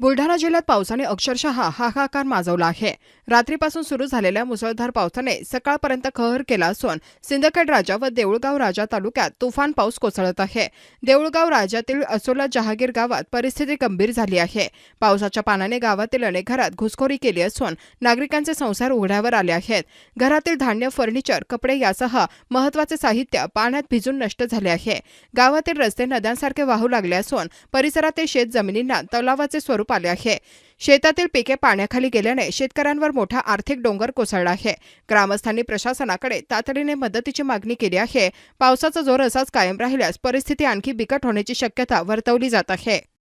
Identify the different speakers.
Speaker 1: बुलढाणा जिल्ह्यात पावसाने अक्षरशः हाहाकार माजवला आहे. रात्रीपासून सुरू झालेल्या मुसळधार पावसाने सकाळपर्यंत कहर केला असून सिंदखेड राजा व देऊळगाव राजा तालुक्यात तुफान पाऊस कोसळत आहे. देऊळगाव राजातील असोला जहागीर गावात परिस्थिती गंभीर झाली आहे. पावसाच्या पाण्याने गावातील अनेक घरात घुसखोरी केली असून नागरिकांचे संसार उघड्यावर आले आहेत. घरातील धान्य फर्निचर कपडे यासह महत्त्वाचे साहित्य पाण्यात भिजून नष्ट झाले आहे. गावातील रस्ते नद्यांसारखे वाहू लागले असून परिसरातील शेत जमिनींना तलावाचे स्वरूप स्वरूप आले आहे. शेतातील पिके पाण्याखाली गेल्याने शेतकऱ्यांवर मोठा आर्थिक डोंगर कोसळला आहे. ग्रामस्थांनी प्रशासनाकडे तातडीने मदतीची मागणी केली आहे. पावसाचा जोर असाच कायम राहिल्यास परिस्थिती आणखी बिकट होण्याची शक्यता वर्तवली जात आहे.